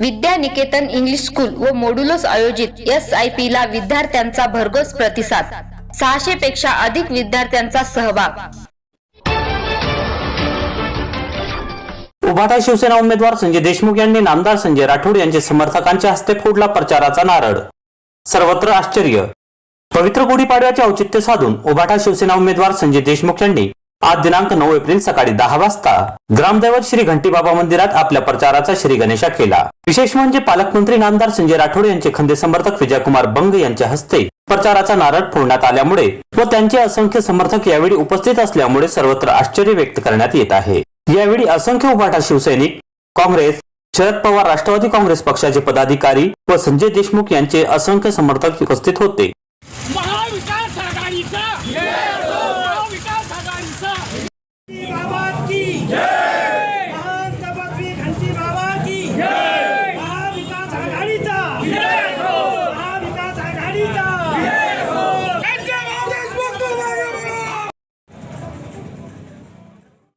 Vidya Niketan English school व मोडुलोस आयोजित S I P ला विद्यार्थ्यांचा भरघोस प्रतिसाद. सहाशे पेक्षा अधिक विद्यार्थ्यांचा सहभाग. उभाटा शिवसेना उमेदवार संजय देशमुख यांनी नामदार संजय राठोड यांचे समर्थकांच्या हस्ते फोडला प्रचाराचा नारळ. सर्वत्र आश्चर्य. पवित्र गुढीपाडव्याचे औचित्य साधून उभाटा शिवसेना उमेदवार संजय देशमुख यांनी आज दिनांक नऊ एप्रिल सकाळी दहा वाजता ग्रामदैवत श्री घंटीबाबा मंदिरात आपल्या प्रचाराचा श्री गणेशा केला. विशेष म्हणजे पालकमंत्री नामदार संजय राठोड यांचे खंदे समर्थक विजयकुमार बंग यांच्या हस्ते प्रचाराचा नारळ फोडण्यात आल्यामुळे व त्यांचे असंख्य समर्थक यावेळी उपस्थित असल्यामुळे सर्वत्र आश्चर्य व्यक्त करण्यात येत आहे. यावेळी असंख्य उभाटा शिवसैनिक काँग्रेस शरद पवार राष्ट्रवादी काँग्रेस पक्षाचे पदाधिकारी व संजय देशमुख यांचे असंख्य समर्थक उपस्थित होते. Vida!